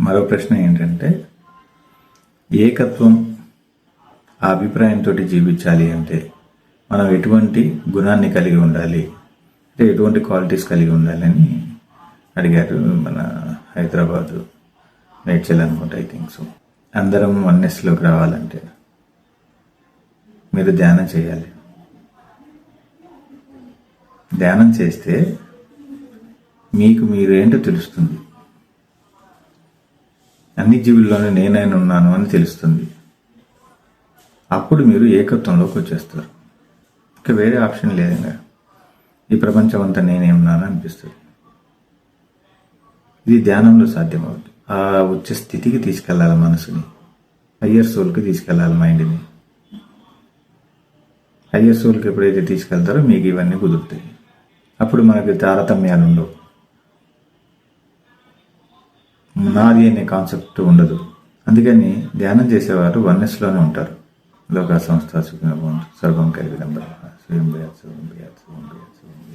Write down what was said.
మరో ప్రశ్న ఏంటంటే ఏకత్వం ఆ అభిప్రాయంతో జీవించాలి అంటే మనం ఎటువంటి గుణాన్ని కలిగి ఉండాలి? అంటే ఎటువంటి క్వాలిటీస్ కలిగి ఉండాలని అడిగారు మన హైదరాబాదు మేడ్చల్ అనుకుంటా ఐ థింక్ సో అందరం వన్నెస్లోకి రావాలంటే మీరు ధ్యానం చేయాలి. ధ్యానం చేస్తే మీకు మీరేంటో తెలుస్తుంది. అన్ని జీవుల్లోనే నేనైనా ఉన్నాను అని తెలుస్తుంది. అప్పుడు మీరు ఏకత్వంలోకి వచ్చేస్తారు. ఇంకా వేరే ఆప్షన్ లేదంగా ఈ ప్రపంచం అంతా నేనే ఉన్నాను అనిపిస్తుంది. ఇది ధ్యానంలో సాధ్యమవుతుంది. ఆ వచ్చే స్థితికి తీసుకెళ్ళాలి మనసుని. హయ్యర్ సోల్కి తీసుకెళ్ళాలి మైండ్ని. హయ్యర్ సోల్కి ఎప్పుడైతే తీసుకెళ్తారో మీకు ఇవన్నీ కుదురుతాయి. అప్పుడు మనకి తారతమ్యాలు ఉండవు. నాది అనే కాన్సెప్ట్ ఉండదు. అందుకని ధ్యానం చేసేవారు వన్నెస్లోనే ఉంటారు. లోక సంస్థ సుఖిన సర్వం కలిగి స్వయం భయాత్ స్వయం భయాత్ స్వయం భయాత్